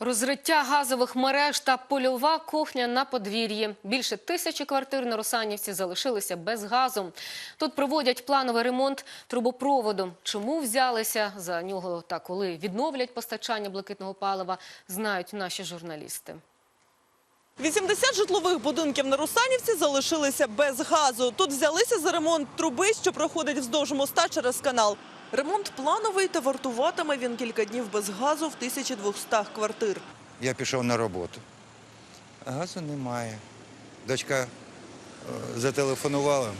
Розриття газових мереж та польова кухня на подвір'ї. Більше тисячі квартир на Русанівці залишилися без газу. Тут проводять плановий ремонт трубопроводу. Чому взялися за нього та коли відновлять постачання блакитного палива, знають наші журналісти. 80 житлових будинків на Русанівці залишилися без газу. Тут взялися за ремонт труби, що проходить вздовж моста через канал. Ремонт плановий та вартуватиме він кілька днів без газу в 1200 квартир. Я пішов на роботу. А газу немає. Дочка е, зателефонувала,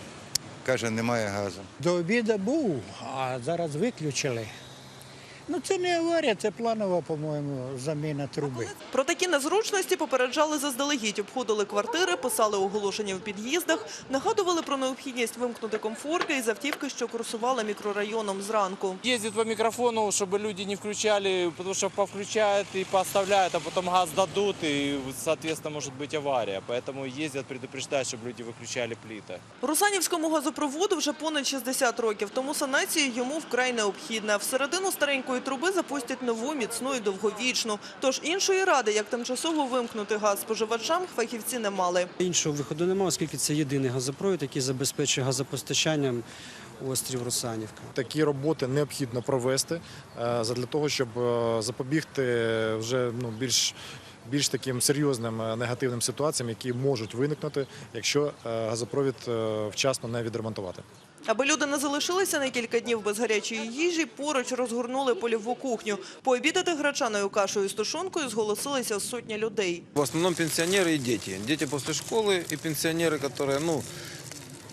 каже, немає газу. До обіду був, а зараз виключили. Ну це не аварія, це планова, по-моєму, заміна труби. Про такі незручності попереджали заздалегідь, обходили квартири, писали оголошення в під'їздах, нагадували про необхідність вимкнути комфорки із автівки, що курсувала мікрорайоном зранку. Ездит по микрофону, чтобы люди не включали, потому что повключают и поставляют, а потом газ дадут, и, соответственно, может быть авария. Поэтому ездят, предупреждают, чтобы люди выключали плиты. Русанівському газопроводу вже понад 60 років, тому санація йому вкрай необхідна. Всередину старенької труби запустять нову, міцну і довговічну. Тож іншої ради, як тимчасово вимкнути газ споживачам, фахівці не мали. Іншого виходу немає, оскільки це єдиний газопровід, який забезпечує газопостачанням острів Русанівка. Такі роботи необхідно провести для задля того, щоб е, запобігти вже ну, більш, більш таким серйозним е, негативним ситуаціям, які можуть виникнути, якщо е, газопровід е, вчасно не відремонтувати. Аби люди не залишилися на кілька днів без гарячої їжі, поруч розгорнули польову кухню. Пообідати гречаною кашею з тушонкою зголосилися сотня людей. В основном пенсионеры и дети. Дети после школы и пенсионеры, которые, ну,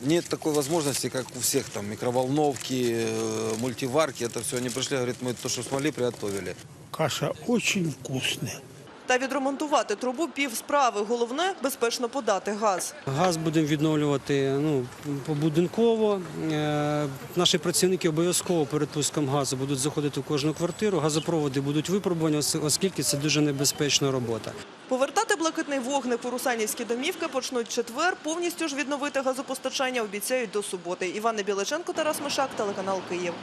нет такой возможности, как у всех, там, микроволновки, э, мультиварки, это все. Они пришли, говорят, мы то, что смогли, приготовили. Каша дуже вкусна. Та відремонтувати трубу пів справи. Головне безпечно подати газ. Газ будемо відновлювати ну, побудинково. Е, Наші працівники обов'язково перед пуском газу будуть заходити в кожну квартиру. Газопроводи будуть випробувані, оскільки це дуже небезпечна робота. Повертати блакитний вогник у русанівські домівки почнуть четвер. Повністю ж відновити газопостачання обіцяють до суботи. Івана Біличенко, Тарас Мишак, телеканал Київ.